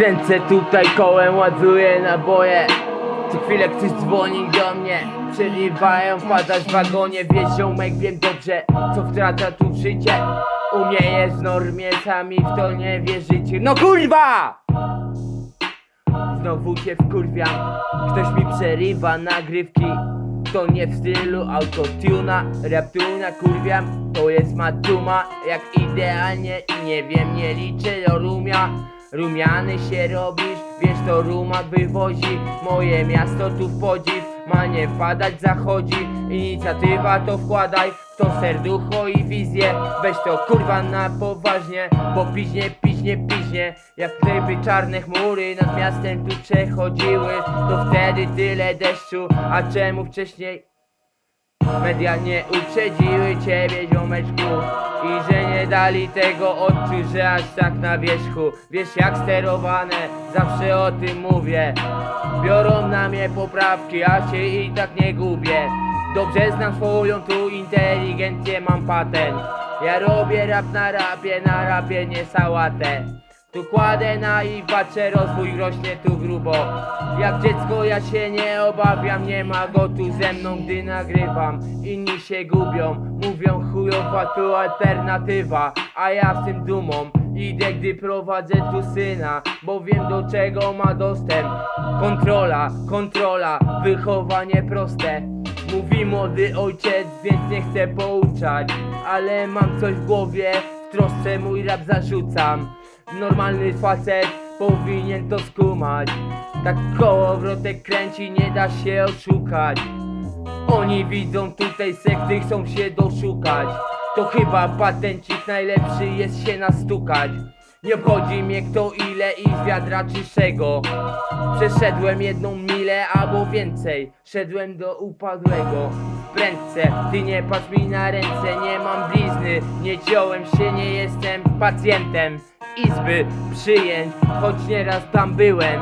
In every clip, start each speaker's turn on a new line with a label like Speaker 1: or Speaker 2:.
Speaker 1: Kręcę tutaj kołem, ładuję naboje Co chwilę ktoś dzwoni do mnie Przerywają, padasz w wagonie Wiesz ziomek, wiem dobrze, co wtrata tu życie. U mnie jest w normie, sami w to nie wierzycie. No kurwa! Znowu cię wkurwiam Ktoś mi przerywa nagrywki. To nie w stylu autotuna Raptuna kurwiam. To jest maduma Jak idealnie i nie wiem Nie liczę do rumia Rumiany się robisz Wiesz to rumak wywozi. Moje miasto tu w podziw Ma nie wpadać zachodzi. Inicjatywa to wkładaj w to serducho i wizję. Weź to kurwa na poważnie Bo piźnie, piźnie, piźnie. Jak gdyby czarne chmury nad miastem tu przechodziły To wtedy tyle deszczu. A czemu wcześniej Media nie uprzedziły ciebie ziomeczku I że nie dali tego odczuć, że aż tak na wierzchu. Wiesz jak sterowane, zawsze o tym mówię. Biorą na mnie poprawki, a się i tak nie gubię. Dobrze znam swoją tu inteligencję, mam patent. Ja robię rap na rapie, na rapie nie sałatę tu kładę na i patrzę, rozwój rośnie tu grubo. Jak dziecko ja się nie obawiam, nie ma go tu ze mną, gdy nagrywam. Inni się gubią, mówią chujowa tu alternatywa. A ja z tym dumą idę, gdy prowadzę tu syna Bo wiem do czego ma dostęp. Kontrola, kontrola, wychowanie proste. Mówi młody ojciec, więc nie chcę pouczać Ale mam coś w głowie, w trosce mój rap zarzucam Normalny facet powinien to skumać. Tak kołowrotek kręci, nie da się oszukać. Oni widzą tutaj sekty, chcą się doszukać. To chyba patencik najlepszy jest się nastukać. Nie obchodzi mnie kto ile i z wiadra czystego Przeszedłem jedną milę albo więcej. Szedłem do upadłego. Prędce Ty nie patrz mi na ręce, nie mam blizny. Nie ciąłem się, nie jestem pacjentem Izby przyjęć, choć nieraz tam byłem.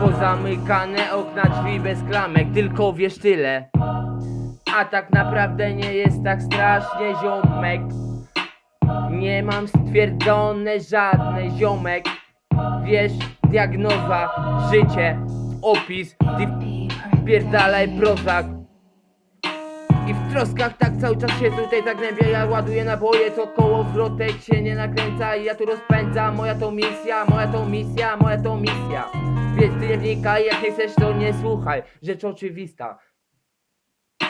Speaker 1: Pozamykane okna, drzwi bez klamek Tylko wiesz tyle. A tak naprawdę nie jest tak strasznie ziomek. Nie mam stwierdzone żadne ziomek. Wiesz, diagnoza, życie, opis. Ty pierdalaj prozak troskach tak cały czas się tutaj zagnębię Ja ładuję naboje, co koło wrotek się nie nakręca. I ja tu rozpędzam, moja to misja, moja to misja, moja to misja. Więc ty nie wnikaj, jak nie chcesz to nie słuchaj. Rzecz oczywista,